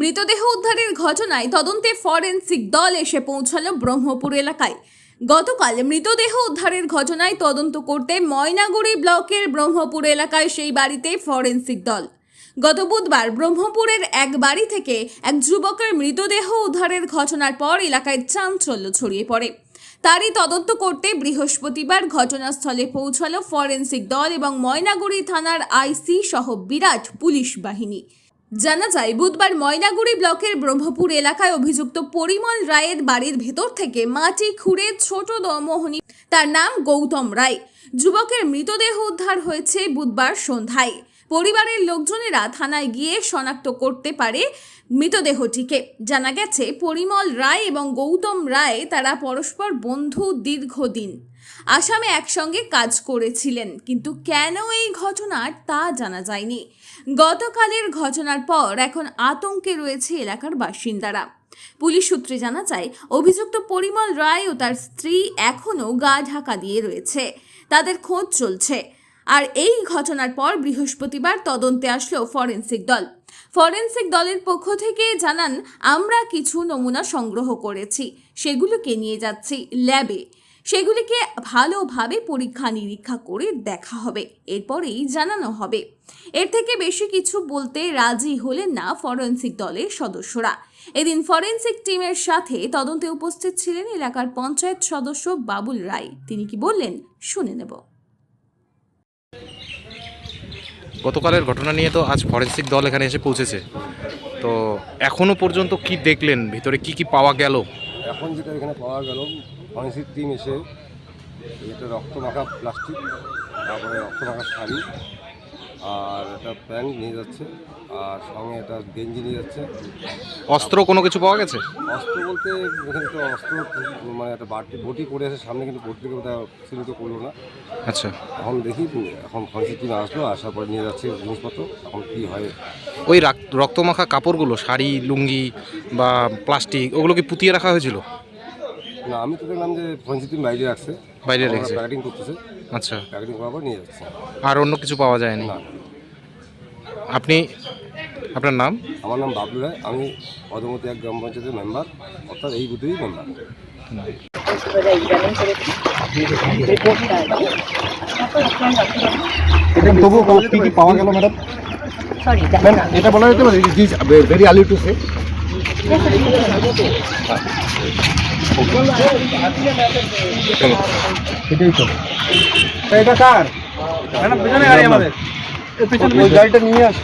মৃতদেহ উদ্ধারের ঘটনায় তদন্তে ফরেন্সিক দল এসে পৌঁছালো ব্রহ্মপুর এলাকায়। গতকাল মৃতদেহ উদ্ধারের ঘটনায় তদন্ত করতে ময়নাগুড়ি ব্লকের ব্রহ্মপুর এলাকায় সেই বাড়িতে ফরেন্সিক দল। গত বুধবার ব্রহ্মপুরের এক বাড়ি থেকে এক যুবকের মৃতদেহ উদ্ধারের ঘটনার পর এলাকায় চাঞ্চল্য ছড়িয়ে পড়ে। তারই তদন্ত করতে বৃহস্পতিবার ঘটনাস্থলে পৌঁছালো ফরেন্সিক দল এবং ময়নাগুড়ি থানার আইসি সহ বিরাট পুলিশ বাহিনী। জানা যায়, বুধবার ময়নাগুড়ি ব্লকের ব্রহ্মপুর এলাকায় অভিযুক্ত পরিমল রায়ের বাড়ির ভেতর থেকে মাটি খুঁড়ে ছোট দমোহনী, তার নাম গৌতম রায়। যুবকের মৃতদেহ উদ্ধার হয়েছে বুধবার সন্ধ্যায়। পরিবারের লোকজনেরা থানায় গিয়ে শনাক্ত করতে পারে মৃতদেহটিকে। জানা গেছে, পরিমল রায় এবং গৌতম রায় তারা পরস্পর বন্ধু দীর্ঘদিন। আসামে একসঙ্গে কাজ করেছিলেন, কিন্তু কেন এই ঘটনার তা জানা যায়নি। গতকালের ঘটনার পর এখন আতঙ্কে রয়েছে এলাকার বাসিন্দারা। পুলিশ সূত্রে জানা যায়, অভিযুক্ত পরিমল রায় ও তার স্ত্রী এখনও গা ঢাকা দিয়ে রয়েছে। তাদের খোঁজ চলছে। আর এই ঘটনার পর বৃহস্পতিবার তদন্তে আসলো ফরেন্সিক দল। ফরেন্সিক দলের পক্ষ থেকে জানান, আমরা কিছু নমুনা সংগ্রহ করেছি। সেগুলোকে নিয়ে যাচ্ছি ল্যাবে। সেগুলিকে ভালোভাবে পরীক্ষা নিরীক্ষা করে দেখা হবে। এরপরেই জানানো হবে। এর থেকে বেশি কিছু বলতে রাজি হলেন না ফরেন্সিক দলের সদস্যরা। এদিন ফরেন্সিক টিমের সাথে তদন্তে উপস্থিত ছিলেন এলাকার পঞ্চায়েত সদস্য বাবুল রায়। তিনি কি বললেন, শুনে নেব। গতকালের ঘটনা নিয়ে তো আজ ফরেন্সিক দল এখানে এসে পৌঁছেছে। তো এখনও পর্যন্ত কি দেখলেন? ভিতরে কি কি পাওয়া গেল? এখন যেটা এখানে পাওয়া গেল, ফরেন্সিক টিম এসে এটা রক্ত মাখা প্লাস্টিক, তারপরে রক্ত মাখা শাড়ি আর একটা প্যান্ট নিয়ে যাচ্ছে আর সঙ্গে একটা গেঞ্জি নিয়ে যাচ্ছে। অস্ত্র কোনো কিছু পাওয়া গেছে? অস্ত্র বলতে এখানে তো অস্ত্র মানে একটা বাটি বটি পড়ে আছে সামনে কিন্তু বটিকে বোধহয় সিলিত করল না। আচ্ছা। এখন দেখি এখন ফরেন্সিক টিম আসলো আসার পরে নিয়ে যাচ্ছে জিনিসপত্র এখন কী হয়। ওই রাক- রক্তমাখা কাপড়গুলো শাড়ি লুঙ্গি বা প্লাস্টিক ওগুলো কি পুতিয়ে রাখা হয়েছিল? না আমি তো দেখলাম যে ফরেন্সিক টিম বাইরে রাখছে। বাইরে রেখেছে। প্যাকেটিং করতেছে। আচ্ছা প্যাকেটিং করার পর নিয়ে যাচ্ছে আর অন্য কিছু পাওয়া যায়নি না আপনি আপনার নাম আমার নাম বাবলু রায় আমি পদমতি এক গ্রাম পঞ্চায়েতের মেম্বার অর্থাৎ এই বুথেরই মেম্বার তবু কি কি পাওয়া গেল ম্যাডাম এটা বলা যেতে পারে ভেরি আর্লি টু সে চলো সেটাই তো এটা কার ম্যাডাম পিছনে গাড়ি আমাদের ওই গাড়িটা নিয়ে আস